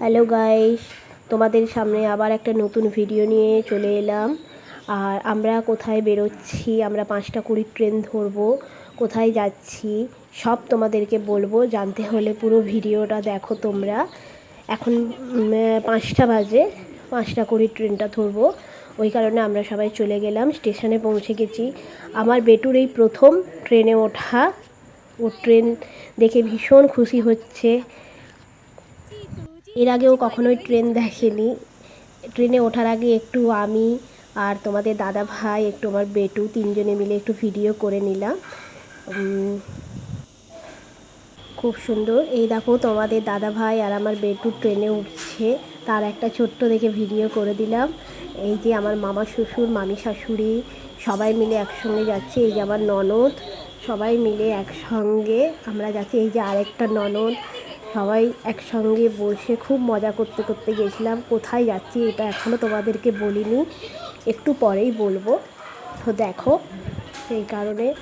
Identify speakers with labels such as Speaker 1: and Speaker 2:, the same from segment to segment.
Speaker 1: Hello guys তোমাদের সামনে আবার একটা নতুন ভিডিও নিয়ে চলে এলাম। আর আমরা কোথায় বেরোচ্ছি? আমরা পাঁচটা কুড়ির ট্রেন ধরবো। কোথায় যাচ্ছি? সব তোমাদেরকে বলব। জানতে হলে পুরো ভিডিওটা দেখো তোমরা। এখন পাঁচটা বাজে। পাঁচটা কুড়ির ট্রেনটা ধরবো। ওই কারণে আমরা সবাই চলে গেলাম, স্টেশনে পৌঁছে গেছি। আমার বেটুর এই প্রথম ট্রেনে ওঠা। ও ট্রেন দেখে ভীষণ খুশি হচ্ছে। এর আগেও কখনোই ট্রেন দেখেনি। ট্রেনে ওঠার আগে একটু আমি আর তোমাদের দাদা ভাই, একটু আমার বেটু তিনজনে মিলে একটু ভিডিও করে নিলাম। খুব সুন্দর। এই দেখো তোমাদের দাদা ভাই আর আমার বেটু ট্রেনে উঠছে। তার একটা ছোট্ট দেখে ভিডিও করে দিলাম। এই যে আমার মামা শ্বশুর, মামি শাশুড়ি সবাই মিলে একসঙ্গে যাচ্ছে। এই যে আমার ননদ, সবাই মিলে একসঙ্গে আমরা যাচ্ছি। এই যে আরেকটা ননদ সবাই একসঙ্গে বসে খুব মজা করতে করতে গেছিলাম। কোথায় যাচ্ছি এটা এখনও তোমাদেরকে বলিনি। একটু পরেই বলব। তো দেখো, সেই কারণে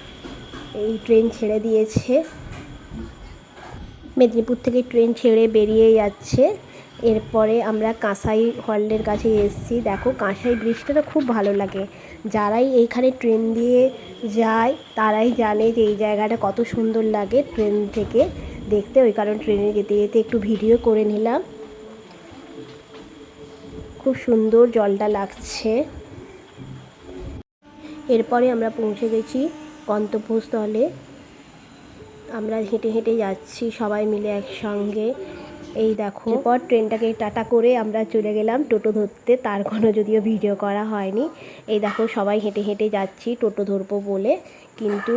Speaker 1: এই ট্রেন ছেড়ে দিয়েছে। মেদিনীপুর থেকে ট্রেন ছেড়ে বেরিয়ে যাচ্ছে। এরপরে আমরা কাঁসাই হল্টের কাছে এসেছি। দেখো, কাঁসাই ব্রিজটা খুব ভালো লাগে। যারাই এইখানে ট্রেন দিয়ে যায়, তারাই জানে যে এই জায়গাটা কত সুন্দর লাগে ট্রেন থেকে। দেখতে, ওই কারণ ট্রেনে যেতে যেতে একটু ভিডিও করে নিলাম। খুব সুন্দর জলটা লাগছে। এরপরে আমরা পৌঁছে গেছি গন্তব্যস্থলে। আমরা হেঁটে হেঁটে যাচ্ছি সবাই মিলে একসঙ্গে। এই দেখো, এরপর ট্রেনটাকে টাটা করে আমরা চলে গেলাম টোটো ধরতে। তার কোনো যদিও ভিডিও করা হয়নি। এই দেখো, সবাই হেঁটে হেঁটে যাচ্ছি টোটো ধরবো বলে। কিন্তু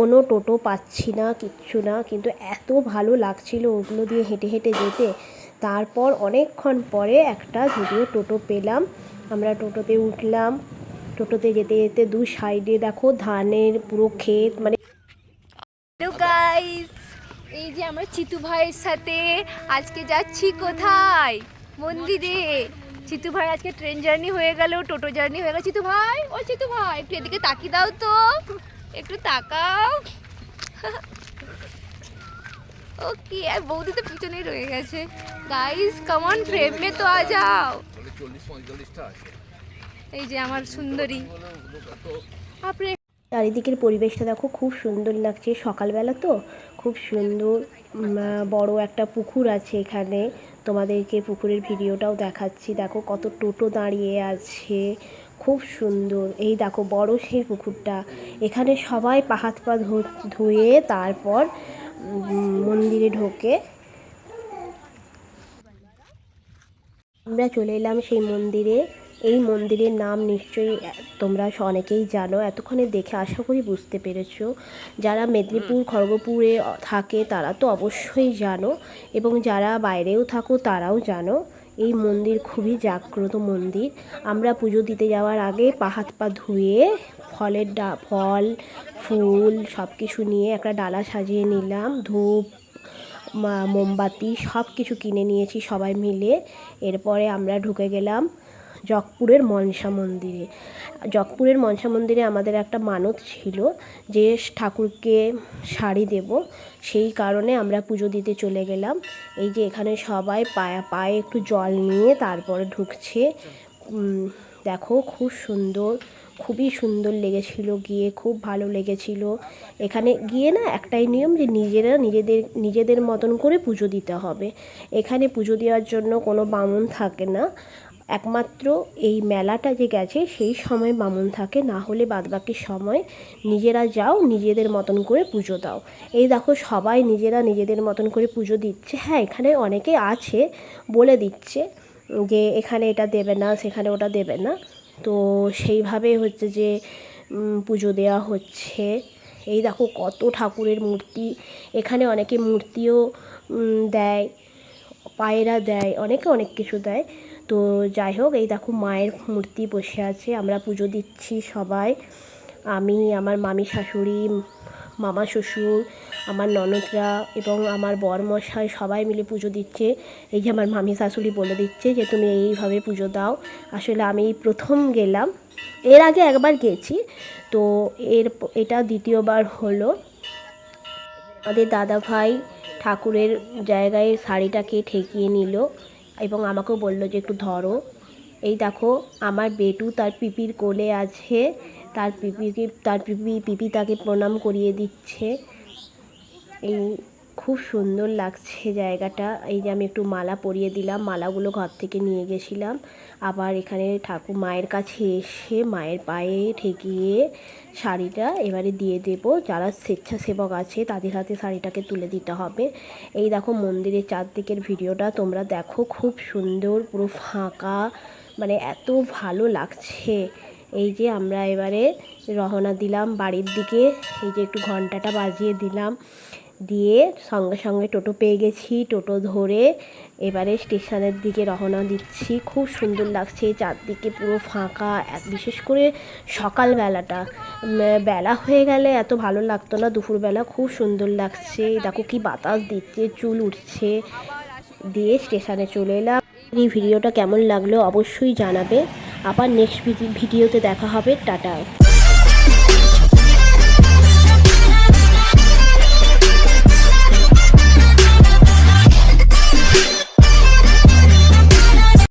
Speaker 1: কোনো টোটো পাচ্ছি না, কিচ্ছু না। কিন্তু এত ভালো লাগছিল ওগুলো দিয়ে হেঁটে হেঁটে যেতে। তারপর অনেকক্ষণ পরে একটা যদিও টোটো পেলাম। আমরা টোটোতে উঠলাম। টোটোতে যেতে যেতে দু সাইডে দেখো ধানের পুরো ক্ষেত মানে
Speaker 2: এই যে আমরা চিতু ভাইয়ের সাথে আজকে যাচ্ছি কোথায়? মন্দিরে। চিতু ভাই আজকে ট্রেন জার্নি হয়ে গেল, টোটো জার্নি হয়ে গেল। চিতু ভাই, ও চিতু ভাই, একটু এদিকে তাকিয়ে দাও তো। একটু তাকাও। ও কি, আর বৌদি তো পিছনেই রয়ে গেছে। গাইস কমন ফ্রেমে তো আ যাও। এই যে আমার সুন্দরী। আপনি
Speaker 1: চারিদিকের পরিবেশটা দেখো, খুব সুন্দর লাগছে। সকালবেলা তো খুব সুন্দর বড় একটা পুকুর আছে এখানে। তোমাদেরকে পুকুরের ভিডিওটাও দেখাচ্ছি। দেখো কত টোটো দাঁড়িয়ে আছে। খুব সুন্দর। এই দেখো, বড় সেই পুকুরটা। এখানে সবাই পা হাত পা ধুয়ে তারপর মন্দিরে ঢোকে। আমরা চলে এলাম সেই মন্দিরে। এই মন্দিরের নাম নিশ্চয়ই তোমরা অনেকেই জানো। এতক্ষণে দেখে আশা করি বুঝতে পেরেছ। যারা মেদিনীপুর, খড়গপুরে থাকে, তারা তো অবশ্যই জানো। এবং যারা বাইরেও থাকো, তারাও জানো। এই মন্দির খুবই জাগ্রত মন্দির। আমরা পুজো দিতে যাওয়ার আগে পা, হাত, পা ধুয়ে ফলের ডা, ফল, ফুল সব কিছু নিয়ে একটা ডালা সাজিয়ে নিলাম। ধূপ মোমবাতি সব কিছু কিনে নিয়েছি সবাই মিলে। এরপরে আমরা ঢুকে গেলাম জগপুরের মনসা মন্দিরে। জগপুরের মনসা মন্দিরে আমাদের একটা মানত ছিল যে ঠাকুরকে শাড়ি দেব। সেই কারণে আমরা পুজো দিতে চলে গেলাম। এই যে এখানে সবাই পায়ে পায়ে একটু জল নিয়ে তারপরে ঢুকছে। দেখো খুব সুন্দর, খুবই সুন্দর লেগেছিল গিয়ে, খুব ভালো লেগেছিল। এখানে গিয়ে না একটাই নিয়ম যে নিজেরা নিজেদের নিজেদের মতন করে পুজো দিতে হবে। এখানে পুজো দেওয়ার জন্য কোনো বামুন থাকে না। একমাত্র এই মেলাটা যে গেছে, সেই সময় বামুন থাকে। না হলে বাদবাকি সময় নিজেরা যাও, নিজেদের মতন করে পুজো দাও। এই দেখো, সবাই নিজেরা নিজেদের মতন করে পুজো দিচ্ছে। হ্যাঁ এখানে অনেকে আছে বলে দিচ্ছে যে, এখানে এটা দেবে না, সেখানে ওটা দেবে না। তো সেইভাবে হচ্ছে যে পুজো দেওয়া হচ্ছে। এই দেখো, কত ঠাকুরের মূর্তি। এখানে অনেকে মূর্তিও দেয়, পায়রা দেয়, অনেকে অনেক কিছু দেয়। তো যাই হোক, এই দেখো মায়ের মূর্তি বসে আছে, আমরা পুজো দিচ্ছি সবাই। আমি, আমার মামি শাশুড়ি, মামা শ্বশুর, আমার ননদরা এবং আমার বরমশাই সবাই মিলে পুজো দিচ্ছে। এই যে আমার মামি শাশুড়ি বলে দিচ্ছে যে, তুমি এইভাবে পুজো দাও। আসলে আমি প্রথম গেলাম, এর আগে একবার গেছি। তো এর, এটা দ্বিতীয়বার হলো। আমাদের দাদা ভাই ঠাকুরের জায়গায় শাড়িটাকে ঠেকিয়ে নিল। এবং আমাকেও বলল যে, একটু ধরো। এই দেখো, আমার বেটু তার পিপির কোলে আছে। তার পিপিকে, তার পিপি পিপি তাকে প্রণাম করিয়ে দিচ্ছে। এই খুব সুন্দর লাগছে জায়গাটা। এই যে আমি একটু মালা পরিয়ে দিলাম, মালাগুলো ঘর থেকে নিয়ে গেছিলাম। আবার এখানে ঠাকুর মায়ের কাছে এসে মায়ের পায়ে ঠেকিয়ে শাড়িটা এবারে দিয়ে দেব। যারা স্বেচ্ছাসেবক আছে, তাদের হাতে শাড়িটাকে তুলে দিতে হবে। এই দেখো মন্দিরের চারদিকের ভিডিওটা তোমরা দেখো, খুব সুন্দর, পুরো ফাঁকা মানে এত ভালো লাগছে। এই যে আমরা এবারে রওনা দিলাম বাড়ির দিকে। এই যে একটু ঘন্টাটা বাজিয়ে দিলাম। দিয়ে সঙ্গে সঙ্গে টোটো পেয়ে গেছি। টোটো ধরে এবারে স্টেশনের দিকে রওনা দিচ্ছি। খুব সুন্দর লাগছে, চারদিকে পুরো ফাঁকা। বিশেষ করে সকালবেলাটা। বেলা হয়ে গেলে এত ভালো লাগতো না, দুপুরবেলা খুব সুন্দর লাগছে। দেখো কি বাতাস দিচ্ছে, চুল উঠছে দিয়ে স্টেশনে চলে এলাম। এই ভিডিওটা কেমন লাগল অবশ্যই জানাবে। আবার নেক্সট ভিডিওতে দেখা হবে। টাটা।